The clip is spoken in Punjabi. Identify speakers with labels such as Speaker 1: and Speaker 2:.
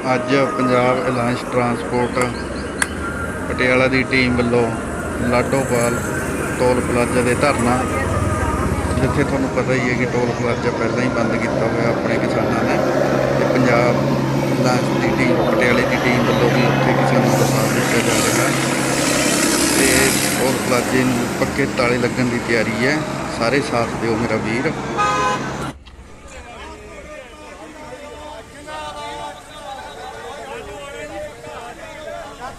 Speaker 1: ਅੱਜ ਪੰਜਾਬ ਅਲਾਇੰਸ ਟਰਾਂਸਪੋਰਟ ਪਟਿਆਲਾ ਦੀ ਟੀਮ ਵੱਲੋਂ ਲਾਡੋਵਾਲ ਟੋਲ ਪਲਾਜ਼ਾ ਦੇ ਧਰਨਾ, ਜਿੱਥੇ ਤੁਹਾਨੂੰ ਪਤਾ ਹੀ ਹੈ ਕਿ ਟੋਲ ਪਲਾਜ਼ਾ ਪਹਿਲਾਂ ਹੀ ਬੰਦ ਕੀਤਾ ਹੋਇਆ ਆਪਣੇ ਕਿਸਾਨਾਂ ਨੇ ਤੇ ਪੰਜਾਬ ਅਲਾਇੰਸ ਦੀ ਟੀਮ, ਪਟਿਆਲੇ ਦੀ ਟੀਮ ਵੱਲੋਂ ਵੀ ਉੱਥੇ ਕਿਸਾਨਾਂ ਦਾ ਸਾਥ ਦਿੱਤਾ ਜਾ ਰਿਹਾ। ਹੈ ਤੇ ਟੋਲ ਪਲਾਜ਼ੇ ਨੂੰ ਪੱਕੇ ਤਾਲੇ ਲੱਗਣ ਦੀ ਤਿਆਰੀ ਹੈ। ਸਾਰੇ ਸਾਥ ਦਿਓ ਮੇਰਾ ਵੀਰ।